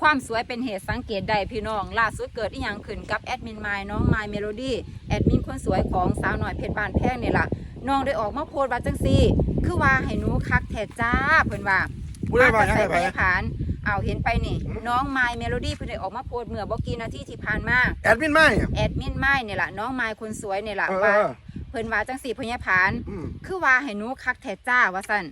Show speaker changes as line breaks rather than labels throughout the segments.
ความสวยเป็นเหตุสังเกตได้พี่น้อง ล่าสุดเกิดอีหยังขึ้นกับแอดมินไมล์น้องไมล์เมโลดี้แอดมินคนสวยของสาวหน่อยเพชรบานแพงนี่ล่ะน้องได้ออกมาโพสต์ว่าจังซี่ คือว่าให้หนูคักแท้จ้าเพิ่นว่า
ผู้ใดว่า
มา
ยัง
ใส่
ไง
พ
ไป
ยาผานเอาเห็นไปนี่ น้องไมล์เมโลดี้เพิ่นได้ออกมาโพสต์เมื่อบ่กี่นาทีที่ผ่านมา
แอดมินไม่อะ
แอดมินไมล์นี่ล่ะน้องไมล์คนสวยนี่ล่ะ
เออ
ว่า
เออ
เพิ่นว่าจังซี่พยาผาน
อืม
คือว่าให้หนูคักแท้จ้าว่าซั่น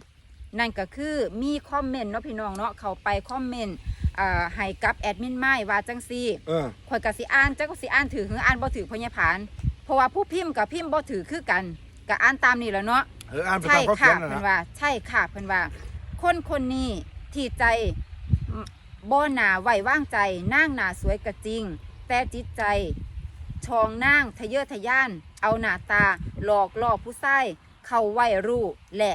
นั่นก็คือมีคอมเมนต์เนาะพี่น้องเนาะเขาไปคอมเมนต์ เอ่อให้กับแอดมินไม้ว่าจังซี่
เออ
ข่อยก็สิอ่านจักก็สิอ่านถือหรืออ่านบ่ถือพญาผาน เพราะว่าผู้พิมพ์กับพิมพ์บ่ถือคือกันก็อ่านตามนี่แหล้วเนาะ
เอออ่านไป
ใช่
ตามเขาเขี
ค่ะ
ยนนะ
เพิ่น
นะ
ว่าใช่ค่ะเพิ่นว่า คนคนนี้ที่ใจบ่หนาไว้วางใจนางหนาสวยก็จริง แต่จิตใจชองนางทะเยอทะยาน เอาหน้าตาหลอกล่อผู้ชายเข้าไว้รู้และ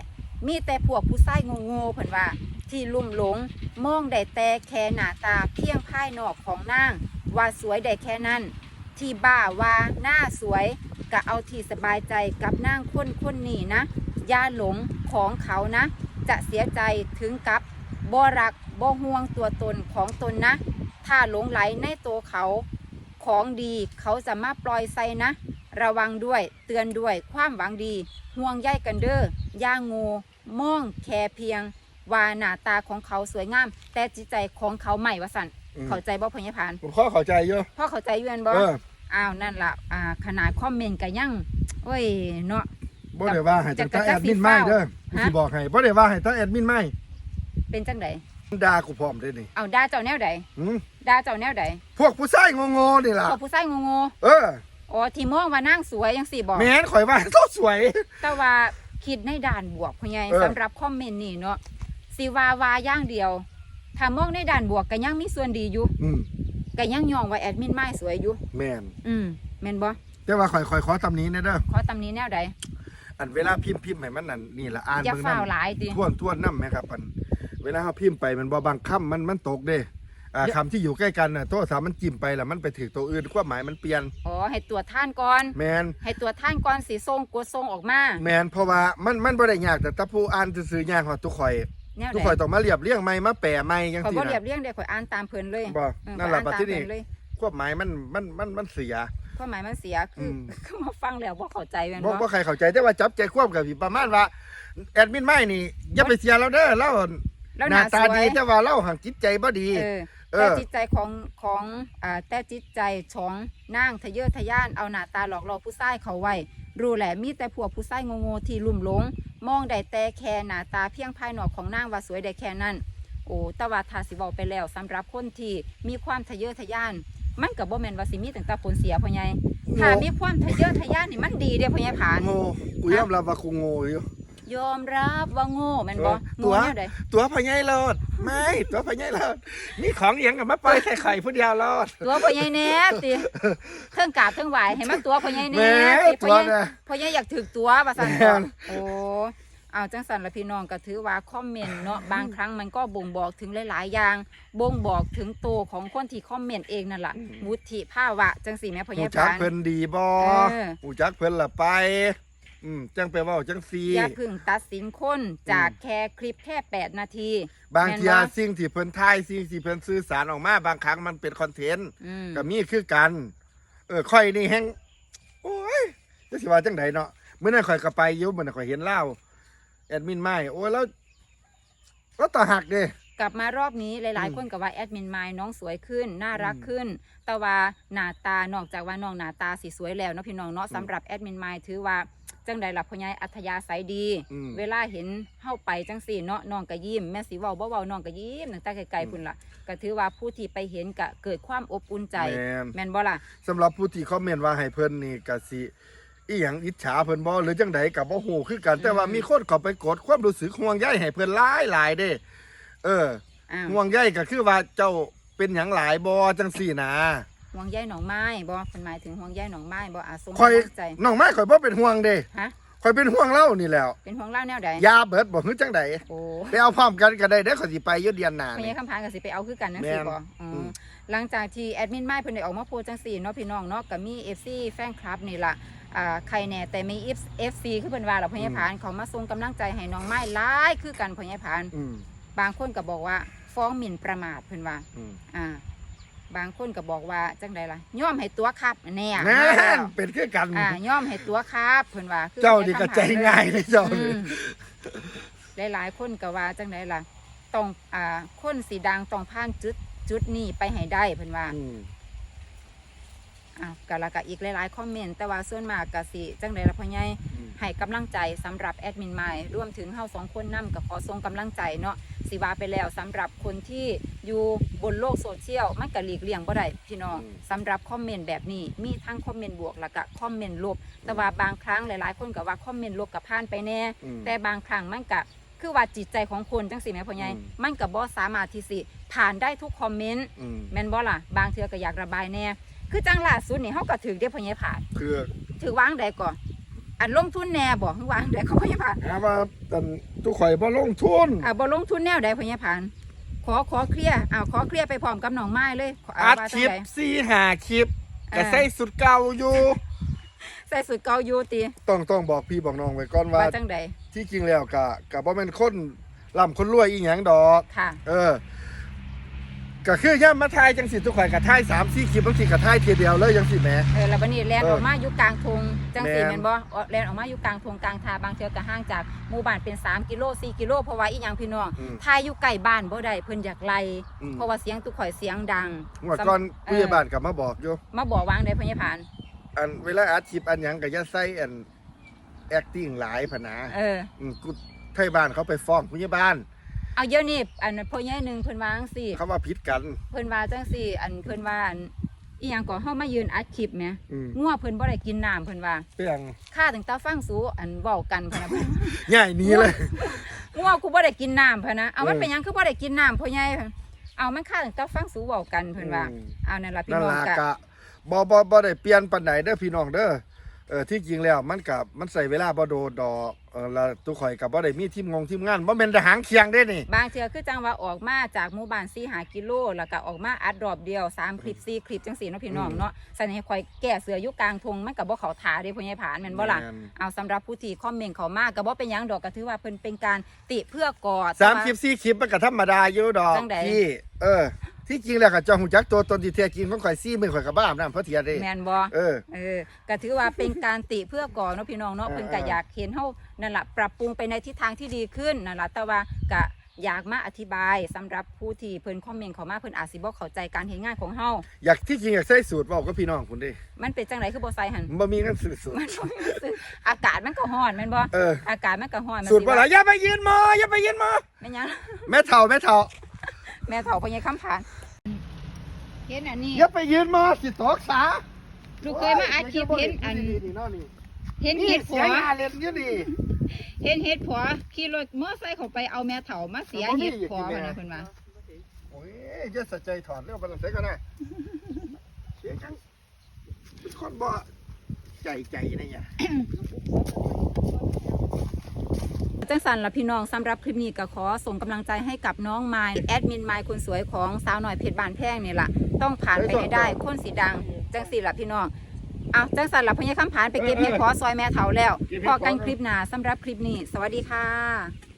มีแต่พวกผู้ชายโง่ๆเพิ่นว่า ที่ลุ่มหลง มองได้แต่แค่หน้าตาเพียงภายนอกของนาง ว่าสวยได้แค่นั้น ที่บ้าว่าหน้าสวยก็เอาที่สบายใจกับนางคนคนนี้นะอย่าหลงของเขานะ จะเสียใจถึงกับบ่รักบ่ห่วงตัวตนของตนนะ ถ้าหลงไหลในตัวเขา ของดีเขาจะมาปล่อยใส่นะ ระวังด้วยเตือนด้วยความหวังดี ห่วงใยกันเด้อย่างงูมองแค่เพียง ว่าหน้าตาของเขาสวยงาม แต่จิตใจของเขาใหม่วะสัน
อืม
เข้าใจบ่พญพาน
ผมข้อเข้าใจอยู่
พ่อเข้าใจอยืนบ่
เออ
อ้าวนั่นล่ะอ่าขนาดคอมเมนต์ก็ยังโอ้ยเนาะ
บ่ได้ว่าให้
จะ
ตั้งแต่
จะ
แอดมินไม่เด้อ
ฮะ
กูสิบอกให้บ่ได้ว่าให้ตั้งแอดมินไม่
เป็นจังได
ด่ากูพร้อมได้นี่
เอาด่าเจ้าแนวใด
หืม
ด่าเจ้าแนวใด
พวกผู้ชายงงๆนี่ล่ะ
พวกผู้ชายงง
เออ
ๆอ๋อที่มองว่านางสวยจังสี่บอก
แม่นข่อยว่าเขาสวย
แต่ว่าคิดในด้านบวกพ่อใหญ่
เออ
สำหรับคอมเมนต์นี่เนาะ สิว่าวาอย่างเดียวถ้ามองในด้านบวกก็ยังมีส่วนดีอยู่
อืม
ก็ยังยองว่าแอดมินไม้สวยอยู่
แม่น
อืมแม่นบ่
แต่ว่าข่อยข่อยขอตำหนี้นะเด้อ
ขอตำหนี้แนวใด
อันเวลาพิมพ์พิมพ์ให้มันนั่นนี่ล่ะอ่าน
อย่า
เบิ่ง
ฝ้าว
นำ
หลายติ
ทวนทวนน้ำไหมครับอันเวลาเขาพิมพ์ไปมันบ่บางคำมันมันตกเด้อ่า
เดี๋ยว
คำที่อยู่ใกล้กันน่ะโทรศัพท์มันจิ้มไปแล้วมันไปถึงตัวอื่นความหมายมันเปลี่ยน
อ๋อให้ตัวจท่านก่อน
แมน
ให้ตัวจท่านก่อนสิส่งกดส่งออกมา
แมนเพราะว่ามันมันบ่ได้ยากแต่ถ้าผู้อ่านซื่อๆยากกว่าทุกข่อย
แนว
ทุก
ใด
ข่อยต้องมาเรียบเรียงใหม่มาแปะใหม่จัง
ขอย
ซี่
บ่เรีย
นะ
บเรียงเด้ข่อยอ่านตามเพิ่นเลย
บ่
เออ
นั่นล่ะ
ข้อย
บัด
อ่า
ที่
ตาม
นี่
เพิ่นเลย
ความหมายมันมันมันมันเสีย
ความหมายมันเสียคืออ
ม
คือมาฟังแล้วบ่เข้าใจแม่น
บ่
บ่
บ่ใครเข้าใจแต่ว่าจับใจความกับพี่ประมาณว่า แอดมินไม่นี่อย่าไปเสียเราเด้อเรา
แล้ว
ห
ห
น้า
น้า
ตา
สวย
ดีแต่ว่าเราหังจิตใจบ่ดี
เออ
เอ
แต่
อ
จิตใจของของอ่าแต่จิตใจของนางทะเยอทะยานเอาหน้าตาหลอกหลอกผู้ชายเขาไว้ รู้แหละมีแต่พวกผู้ชายโง่ๆที่ลุ่มหลง มองได้แต่แค่หน้าตาเพียงภายนอกของนางว่าสวยได้แค่นั้น โอ้ตะว่าทาสิเว้าไปแล้วสำหรับคนที่มีความทะเยอทะยาน มันกับ่แมนว่าสิมีตั้งแต่ผลเสียพ่อใหญ่ถ้ามีความทะเยอทะยานนี่มันดีเด้พ่อใหญ่ผาน
โง่กูยอมรับว่ากูโง่อยู่
ยอมรับว่าโง่แม่นบ่
เออตั
โง่
ว
แนวใด
ตัวพญายรอดไม่ตัวพญายรอดนี่ของเอียงกับมาปล่อยใส่ไข่ผู้เดียวรอด
ตัวพ่อใหญ่แหน่ติเทิงกราบเทิงไหวให้มันตัวพ่อใหญ่แห
แหม่
น่ติพ่อ
ตัว
ใหญ่
น่ะ
พ่อใหญ่อยากถึกตัวว่าซั่น
แม่
บ่
น
โอ้เอาจังสันละพี่น้องก็ถือว่าคอมเมนต์เนาะบางครั้งมันก็บ่งบอกถึงหลายๆอย่างบ่งบอกถึงตัวของคนที่คอมเมนต์เองนั่นล่ะวุฒิภาวะจังสี่แม่พ่อให
หู
ญ่
จัก
ปาน
เพิ่นดีบ่
เออ
หูจักเพิ่นละไป อืมจังไปเว้าจังซี
อย่าเพึ่งตัดสินคนจากแค่คลิปแค่ 8 นาที
บางที
แม่นบ่
สิ่งที่เพิ่นทายสิ่งที่เพิ่นสื่อสารออกมาบางครั้งมันเป็นคอนเทนต์
อืม
ก็มีคือกัน เออค่อยนี่แฮงโอ้ยจะสิว่าจังไดเนาะมื้อนั้นข่อยก็ไปอยู่มื้อนั้นข่อยเห็นเล่าแอดมินไม้โอ้ยแล้วแล้วต่อหักเด้
กลับมารอบนี้หลาย
อืม
ๆคนก็ว่าแอดมินไมล์น้องสวยขึ้น น่ารัก
อืม
ขึ้น แต่ว่าหน้าตานอกจากว่าน้องหน้าตาสีสวยแล้วเนาะพี่น้องเนาะ
อืม
สำหรับแอดมินไมล์ถือว่า จังใดล่ะพ่อใหญ่อัธยาศัยดี
อืม
เวลาเห็นเฮาไปจังสี่เนาะน้องก็ยิ้มแม่สิเว้าบ่เว้าน้องก็ยิ้มตั้งแต่ไกล
อืม
ๆพุ่นล่ะก็ถือว่าผู้ที่ไปเห็นก็เกิดความอบอุ่นใจ
แม่น
แม่นบ่ล่ะ
สำหรับผู้ที่คอมเมนต์ว่าให้เพิ่นนี่ก็สิอีหยังอิจฉาเพิ่นบ่หรือจังใดก็บ่ฮู้คือกัน แต่ว่ามีคนเข้าไปกดความรู้สึกห่วงใยให้เพิ่นหลายหลายๆเด้ เออ
อ้าว
ห่วงใยก็คือว่าเจ้าเป็นหยังหลายบ่จังซี่นะ
ห่วงใยหนองไม้บ่เพิ่นหมายถึงห่วงใยหนองไม้บ่อาสม
ข่อย
ตั้งใจ
น้องไม้ข่อยบ่เป็นห่วงเด้
ฮะ
ข่อยเป็นห่วงเล่านี่แหล้ว
เป็นห่วงเล่าแนวใด
ยาเบิดบ่คือจังใด
โอ้
ไปเอาพร้อมกันก็ได้เด้อข่อยสิไปอยู่เดือนหน้า
พ
นี่
ญาคำพานก็สิไปเอาคือกันจัง
แม่
ซี่
น
บ่อื
อื
ม
ม
หลังจากที่แอดมินไม้เพิ่นได้ออกมาโพสต์จังซี่เนาะพี่น้องเนาะก็มี FC แฟนคลับนี่ล่ะอ่าใครแน่แต่มี FC คือเพิ่นว่าล่ะพญาพานเขามาส่งกำลังใจให้น้องไม้หลายคือกันพญาพาน
อืม
บางคนก็บอกว่าฟ้องหมิ่นประมาทเพิ่นว่า
อืม
อ่า บางคนก็บอกว่าจังใดล่ะย่อมให้ตัวครับแน่
นั่
มาแล้ว
นเป็นคือกัน
อ่าย่อมให้ตัวครับเพิ่นว่าคือ
เจ้านี่ก็ใจง่ายเลยเจ้า
อื
นี่
มหลายๆคนก็ว่าจังใดล่ะต้องอ่าคนสีดังต้องผ่านจุดจุดนี้ไปให้ได้เพิ่นว่า
อืม
อะก็และก็อีกหลายๆคอมเมนต์แต่ว่าส่วนมากก็สิจังใดล่ะพ่อใหญ่
อืม
ให้กำลังใจสำหรับแอดมินใหม่รวมถึงเฮาสองคนนํก็ขอส่งกำลังใจเนาะ สิว่าไปแล้วสำหรับคนที่อยู่บนโลกโซเชียลมันก็หลีกเลี่ยงบ่ได้พี่น้องสำหรับคอมเมนต์แบบนี้มีทั้งคอมเมนต์บวกแล้วก็คอมเมนต์ลบ แต่ว่าบางครั้งหลายๆ คนก็ว่าคอมเมนต์ลบกับผ่านไปแน่
อืม
แต่บางครั้งมันก็คือว่าจิตใจของคนจังสิแม่พ่อใหญ่
อืม
มันก็บ่สามารถที่สิผ่านได้ทุกคอมเมนต์
อืม
แม่นบ่ล่ะ บางเทื่อก็อยากระบายแน่คือจังล่าสุดนี่เฮาก็ถือได้พ่อใหญ่ผ่าน
คือ
ถือวางใดก่อน อันลงทุนแน่บ่คือวางใดเขาพ่อใหญ่ผ่าน
หาว่าตันทุกข่อยบ่ลงทุน
อ่าบ่ลงทุนแนวใดพ่อใหญ่ผ่านขอขอเคลียร์อ้าวขอเคลียร์ไปพร้อมกับน้องไม้เลยข
อัด
ว่า
ค
จัง
ลิป
ใด
สี่หาคลิป
อ่า
ก็ใส่สุดเก่าอยู่
ใส่สุดเกาอยู่ติ
ต้องต้องบอกพี่บอกน้องไว้ก่อนว่า
ว่าจังใด
ที่จริงแล้วกะกะบ่แม่นคนร่ำคนรวยอีหยังดอก
ค่ะ
เออ ก็คือย่ามมาทายจังสิทุกข่อยกะทาย3 4คลิปบางทีกะทายเทียเดียวเลยจังสิแหม
เออแล้ววันนี้แลน
เออ
ออกมาอยู่กลางทงจังสี
แม่น
แม่นบ่เออแลนออกมาอยู่กลางทงกลางทาบางเทื่อก็ห่างจากหมู่บ้านเป็น 3 กิโล4กิโลเพราะว่าอีหยังพี่น้อง
อืม
ทายอยู่ใกล้บ้านบ่ได้เพิ่นอยากไล่
อืม
เพราะว่าเสียงตุกข่อยเสียงดัง
งวดก่อนผู้ใหญ่บ้านกลับมาบอกอยู่
มาบอกวางได้พญาผาน
อันเวลาอัดคลิปอันหยังก็อย่าใส่อัน acting หลายพะนะ
เออ
อืมกูไทยบ้านเขาไปฟ้องผู้ใหญ่บ้าน
เอาเดี๋ยวนี้อันพ่อใหญ่หนึงเพิ่นว่าจังซี่
เขาว่าผิดกัน
เพิ่นว่าจังซี่ อันเพิ่นว่าอันอีหยังก็เฮามายืนอัดคลิปแหม
อืม
งัวเพิ่นบ่ได้กินน้ำเพิ่นว่า
เปียง
ข้าถึงตาฟังสูอันเว้ากันพะนะ
ง่ายหนี้เลย
งัวกูบ่ได้กินน้ำพะนะ เอามัน
เออ
เป็นหยังคือบ่ได้กินน้ำพ่อใหญ่เอามันข้าถึงตาฟังสูเว้ากันเพิ่นว่า
อืม
เอานั่นล่ะพี่
นั่น
น้อง
ล่ะ
กะ
กะบ่บ่บ่ได้เปลี่ยนปานใดเด้อพี่น้องเด้อเออที่จริงแล้วมันกับมันใส่เวลาบ่โดดดอกเออแล้วตุกข่อยกับบ่ได้มีทีมงงทีมงานบ่แม่นทหารเคียงเด้นี่
บางเทื่อคือจังว่าออกมาจากหมู่บ้าน4 5กิโลแล้วก็ออกมาอัดรอบเดียวสามคลิป4คลิปจังซี่เนาะพี่น้องเนาะใส่ให้ข่อยแก้เสืออยู่กลางทงมันก็บ่เข้าท่าเด้พ่อใหญ่ผานแม่นบ่ล่ะ
แม่น
เอาสำหรับผู้ที่คอมเมนต์เขามากก็บ่เป็นหยังดอกก็ถือว่าเพิ่นเป็นการติเพื่อกอด
สาม
แต่ว่
คลิปสี่คลิปมันก็ธรรมดาอยู่ดอก
จังใด
พี่เออ ที่จริงแล้วก็เจ้าหูจักตัวตนที่แท้จริงของข่อยซี่มือข่อยกับบ้าน้ำเพราะเทียเด้
แม่นบ่
เออ
เออก็ถือว่าเป็นการติเพื่อกอดเนาะพี่น้องเนาะ
เออ
เพิ่นก็อยากเห็นเฮานั่นล่ะปรับปรุงไปในทิศทางที่ดีขึ้นนั่นล่ะแต่ว่าก็อยากมาอธิบายสำหรับผู้ที่เพิ่นคอมเมนต์เขามาเพิ่นอาจสิบ่เข้าใจการเฮ็ดงานของเฮา
อยากที่จริงอยากใส่สูตรบอกกับพี่น้องคุณดิ
มันเป็นจังไดคือบ่ใส่หั่น
มันบ่มีเงินซื้อสูตร
มันบ่มีซื้ออากาศมันก็ร้อนแม่นบ่
เออ
อากาศมันก็ร้อนมัน
สูตร
สิ
บ่ล่ะอย่าไปยืนหมออย่าไปยืนหมอ
แม่นหยัง
แม่เฒ่าแม่เฒ่า
แม่เฒ่าพ่อใหญ่คำผานเห็นอันนี้
อย่าไปยืนหมอสิตกสา
ลูกเคยมาอัดคลิปเห็นอัน
นี่เนาะนี่
เห็น
นี่
เห็ด
เสี
ผั
ยวงานเล่นอยู่นี่
เห็นเห็ดผัวขี่รถมอไซค์เข้าไปเอาแม่เฒ่ามาเสีย
บ่มี
เห็ด
อีก
ผัว
อีก
มา
แม่
นะเพิ่นว่า
โอ้ยอย่าสะใจถอดเรื่องบันเสก็ได้เสียงจังเป็นคนบ่ ใจใจนะเนี่ย
จังสันละพี่น้องสำหรับคลิปนี้ก็ขอส่งกำลังใจให้กับน้องไมล์แอดมินไมล์คนสวยของสาวหน่อยเพชรบานแพงนี่แหละต้องผ่านไปให้ได้คนสีดังจังสีละพี่น้องเอาจังสันละพญาคำผานไปเก็บเห็ดขอซอยแม่เถาแล้วพอกันคลิปหน้าสำหรับคลิปนี้ สวัสดีค่ะ